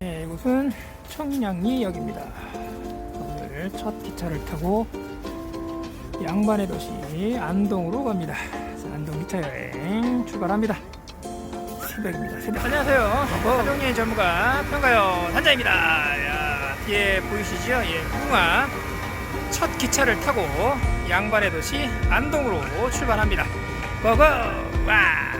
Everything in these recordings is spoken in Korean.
네, 이곳은 청량리역입니다. 오늘 첫 기차를 타고 양반의 도시 안동으로 갑니다. 안동 기차 여행 출발합니다. 새벽입니다. 새벽. 안녕하세요. 사정여행 전문가 평가요 단장입니다. 야, 예 보이시죠? 예, 풍화 첫 기차를 타고 양반의 도시 안동으로 출발합니다. 고고 와.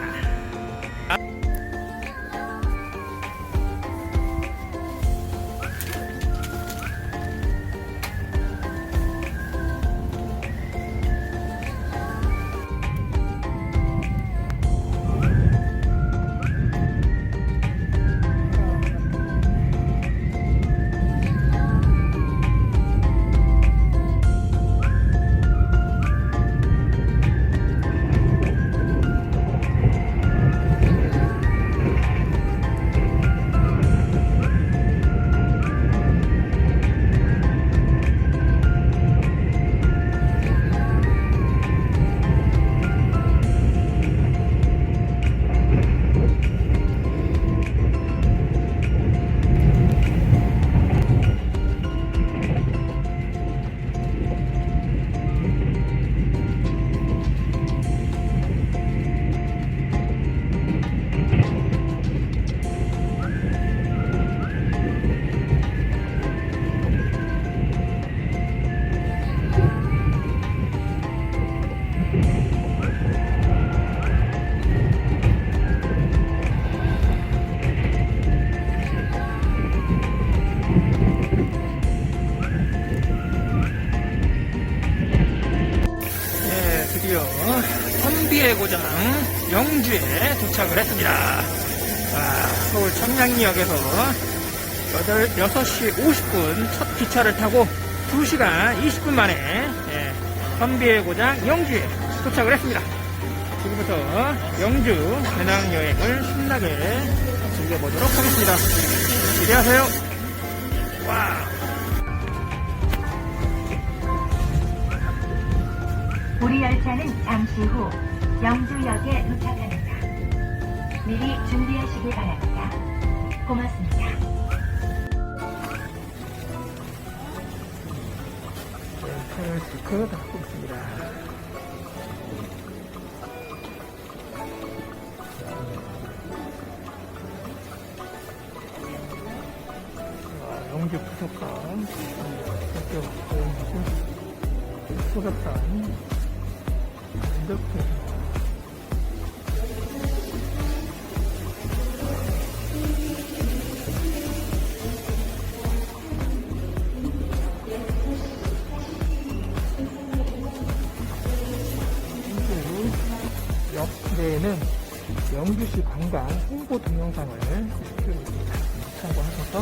드디어 선비의 고장 영주에 도착을 했습니다. 아, 서울 청량리역에서 8, 6시 50분 첫 기차를 타고 2시간 20분 만에 예, 선비의 고장 영주에 도착을 했습니다. 지금부터 영주 배낭 여행을 신나게 즐겨보도록 하겠습니다. 기대하세요. 와. 우리 열차는 잠시 후 영주역에 도착합니다. 미리 준비하시기 바랍니다. 고맙습니다. 차를 실컷 닫고 있습니다. 와, 영주 부석산, 학교 소백산, 이렇게 옆에는 영주시 관광 홍보 동영상을 있습니다. 참고하셔서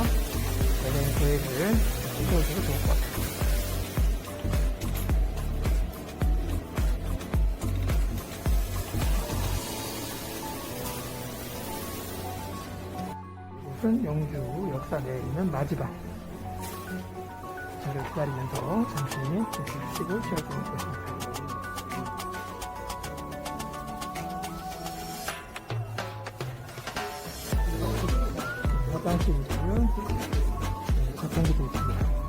여행 계획을 세우셔도 좋을 것 같아요. 이곳은 영주 역사 내에 있는 마지막 저를 기다리면서 잠시 휴식을 취하도록 하겠습니다. 화장실이고요. 자판기도 있습니다.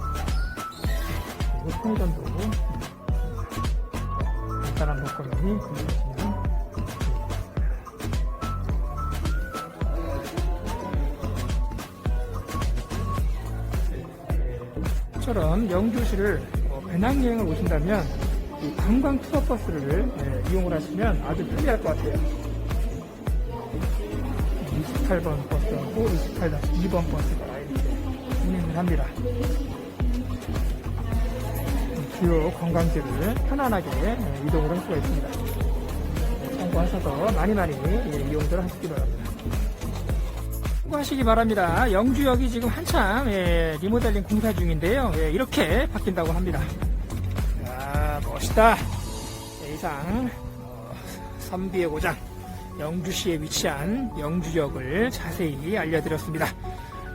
그리고 편의점도 간단한 먹거리 구매하시면 처럼 영주시를 어, 배낭여행을 오신다면 이 관광 투어 버스를 예, 이용을 하시면 아주 편리할 것 같아요. 28번 버스하고 28-2번 버스가 운행을 합니다. 주요 관광지를 편안하게 예, 이동을 할 수가 있습니다. 예, 참고하셔서 많이 많이 예, 이용들 하시기 바랍니다. 참고하시기 바랍니다. 영주역이 지금 한참 예, 리모델링 공사 중인데요. 예, 이렇게 바뀐다고 합니다. 야, 멋있다. 예, 이상 어, 선비의 고장 영주시에 위치한 영주역을 자세히 알려드렸습니다.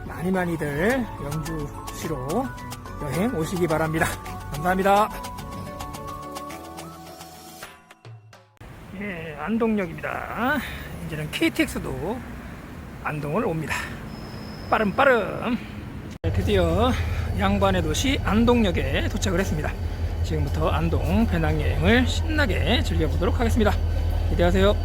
많이 많이들 영주시로 여행 오시기 바랍니다. 감사합니다. 예, 안동역입니다. 이제는 KTX도 안동을 옵니다. 빠름 빠름. 드디어 양반의 도시 안동역에 도착을 했습니다. 지금부터 안동 배낭여행을 신나게 즐겨보도록 하겠습니다. 기대하세요.